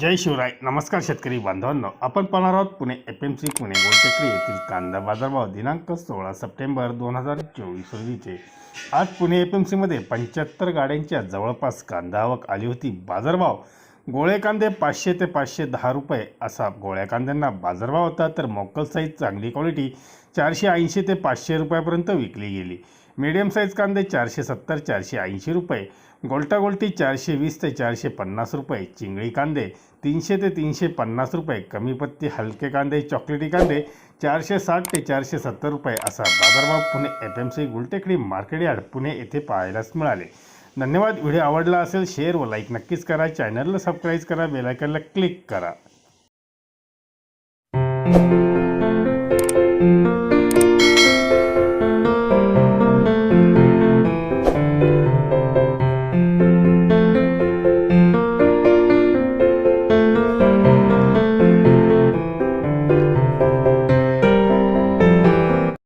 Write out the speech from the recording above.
जय शिवराय. नमस्कार शेतकरी बांधवांनो. आपण पाहणार आहोत Pune F M C Pune Gultekdi येथील कांदा बाजारभाव दिनांक सोळा सप्टेंबर दोन हजार चोवीस रोजीचे. आज पुणे एफ एम सीमध्ये पंच्याहत्तर गाड्यांच्या जवळपास कांदा आवक आली होती. बाजारभाव गोळे कांदे पाचशे ते पाचशे दहा रुपये असा गोळ्या कांद्यांना बाजारभाव होता तर मोकल साईज चांगली क्वालिटी चारशे ऐंशी ते पाचशे रुपयापर्यंत विकली गेली. मीडियम साईज कांदे चारशे सत्तर चारशे ऐंशी रुपये गोलटागोलटी चारशे वीस ते चारशे पन्नास रुपये चिंगळी कांदे तीनशे ते तीनशे पन्नास रुपये कमी पत्ती हलके कांदे चॉकलेटी कांदे चारशे साठ ते चारशे सत्तर रुपये असा बाजारभाव Pune F M C Gultekdi market yard Pune येथे पाहायलाच मिळाले. धन्यवाद. व्हिडिओ आवडला असेल शेअर व लाईक नक्कीच करा. चॅनलला सबस्क्राईब करा. बेलायकनला क्लिक करा.